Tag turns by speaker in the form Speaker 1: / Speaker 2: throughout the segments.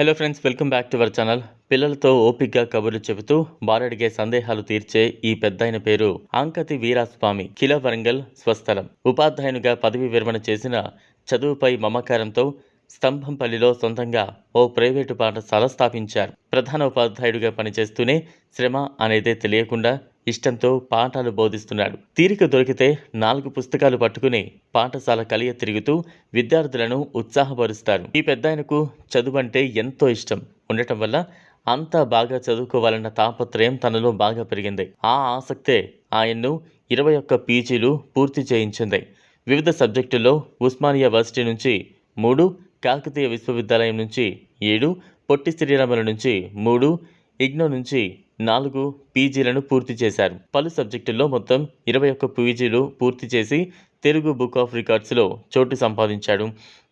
Speaker 1: Hello friends welcome back to our channel పిల్లలతో ఓపిగ్గా కబుర్లు చెబుతూ బారడిగే సందేహాలు తీర్చే ఈ పెద్దాయన పేరు అంకతి వీరాస్వామి కిల వరంగల్ స్వస్థలం. ఉపాధ్యాయునిగా పదవి విరమణ చేసిన చదువుపై మమకారంతో స్తంభంపల్లిలో సొంతంగా ఓ ప్రైవేటు పాఠశాల స్థాపించారు. ప్రధాన ఉపాధ్యాయుడిగా పనిచేస్తూనే శ్రమ అనేదే తెలియకుండా ఇష్టంతో పాఠాలు బోధిస్తున్నాడు. తీరిక దొరికితే నాలుగు పుస్తకాలు పట్టుకుని పాఠశాల కలియ తిరుగుతూ విద్యార్థులను ఉత్సాహపరుస్తారు. ఈ పెద్దాయనకు చదువంటే ఎంతో ఇష్టం. ఉండటం వల్ల అంతా బాగా చదువుకోవాలన్న తాపత్రయం తనలో బాగా పెరిగింది. ఆ ఆసక్తే ఆయన్ను ఇరవై ఒక్క పీజీలు పూర్తి చేయించింది. వివిధ సబ్జెక్టుల్లో ఉస్మానియా వర్సిటీ నుంచి మూడు కాకతీయ విశ్వవిద్యాలయం నుంచి ఏడు పొట్టి శ్రీరాముల నుంచి మూడు ఇగ్నో నుంచి నాలుగు పీజీలను పూర్తి చేశారు. పలు సబ్జెక్టుల్లో మొత్తం ఇరవై ఒక్క పీజీలు పూర్తి చేసి తెలుగు బుక్ ఆఫ్ రికార్డ్స్లో చోటు సంపాదించాడు.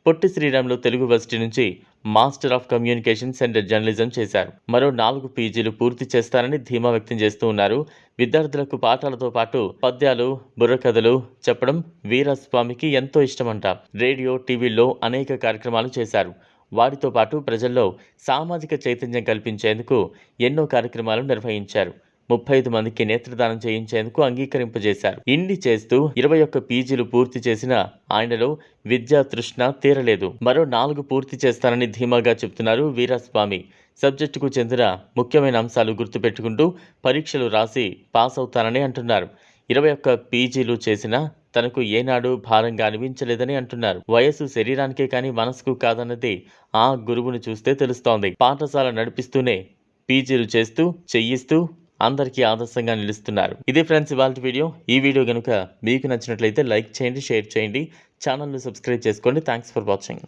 Speaker 1: పొట్టి శ్రీరాములు తెలుగు వర్సిటీ నుంచి master of communications and journalism చేశారు. మరో నాలుగు పీజీలు పూర్తి చేస్తారని ధీమా వ్యక్తం చేస్తూ ఉన్నారు. విద్యార్థులకు పాఠాలతో పాటు పద్యాలు బుర్రకథలు చెప్పడం వీరస్వామికి ఎంతో ఇష్టమంట. రేడియో టీవీల్లో అనేక కార్యక్రమాలు చేశారు. వారితో పాటు ప్రజల్లో సామాజిక చైతన్యం కల్పించేందుకు ఎన్నో కార్యక్రమాలు నిర్వహించారు. ముప్పై ఐదు మందికి నేత్రదానం చేయించేందుకు అంగీకరింపజేశారు. ఇన్ని చేస్తూ ఇరవై ఒక్క పీజీలు పూర్తి చేసిన ఆయనలో విద్యా తృష్ణ తీరలేదు. మరో నాలుగు పూర్తి చేస్తానని ధీమాగా చెప్తున్నారు వీరస్వామి. సబ్జెక్టుకు చెందిన ముఖ్యమైన అంశాలు గుర్తుపెట్టుకుంటూ పరీక్షలు రాసి పాస్ అవుతానని అంటున్నారు. ఇరవై ఒక్క పీజీలు చేసిన తనకు ఏనాడు భారంగా అనిపించలేదని అంటున్నారు. వయస్సు శరీరానికే కానీ మనసుకు కాదన్నది ఆ గురువును చూస్తే తెలుస్తోంది. పాఠశాల నడిపిస్తూనే పీజీలు చేస్తూ చెయ్యిస్తూ అందరికీ ఆదర్శంగా నిలుస్తున్నారు. ఇదే ఫ్రెండ్స్ ఇవాళ వీడియో. ఈ వీడియో కనుక మీకు నచ్చినట్లయితే లైక్ చేయండి షేర్ చేయండి. ఛానల్ను సబ్స్క్రైబ్ చేసుకోండి. Thanks for watching.